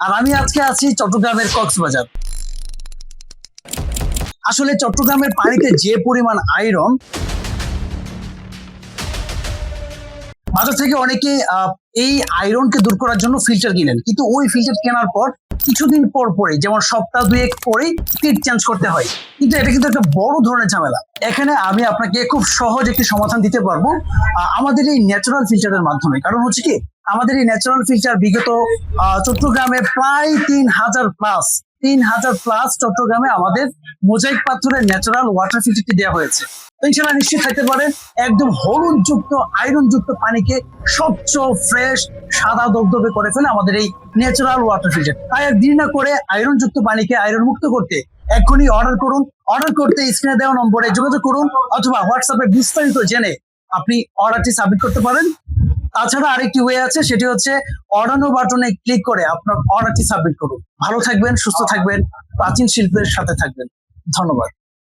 আর আমি আজকে আছি চট্টগ্রামের কক্সবাজার। আসলে চট্টগ্রামের পানিতে যে পরিমাণ আয়রন বাজার থেকে অনেকে এই আয়রনকে দূর করার জন্য ফিল্টার কিনেন। কিন্তু ওই ফিল্টার কেনার পর কিছুদিন পর পরে যেমন সপ্তাহ দুয়েক পরেই ফিট চেঞ্জ করতে হয়। কিন্তু এটা কিন্তু একটা বড় ধরনের ঝামেলা। এখানে আমি আপনাকে খুব সহজ একটি সমাধান দিতে পারব। আমাদের এই ন্যাচারাল ফিল্টারের মাধ্যমে। কারণ হচ্ছে কি? আমাদের এই ন্যাচারাল ফিল্টার বিগত চট্টগ্রামে প্রায় তিন হাজার প্লাস তিন হাজার প্লাস চট্টগ্রামে আমাদের মোজাইক পাথরের ন্যাচারাল ওয়াটার ফিল্টারটি দেওয়া হয়েছে। তো ইনশাল্লাহ নিশ্চিত থাকতে পারেন, একদম হলুদ যুক্ত আয়রন যুক্ত পানিকে স্বচ্ছ ফ্রেশ সাদা দবদবে করে ফেলে আমাদের এই ন্যাচারাল ওয়াটার ফিল্টার তাই আর দেরি না করে আয়রন যুক্ত পানিকে আয়রন মুক্ত করতে এখনই অর্ডার করুন। অর্ডার করতে স্ক্রিনে দেওয়া নম্বরে যোগাযোগ করুন অথবা হোয়াটসঅ্যাপে বিস্তারিত জেনে আপনি অর্ডারটি সাবমিট করতে পারেন। তাছাড়া আরেকটি ওয়ে আছে, সেটি হচ্ছে অর্ডানো বাটনে ক্লিক করে আপনার অর্ডারটি সাবমিট করুন। ভালো থাকবেন, সুস্থ থাকবেন, প্রাচীন শিল্পের সাথে থাকবেন। ধন্যবাদ।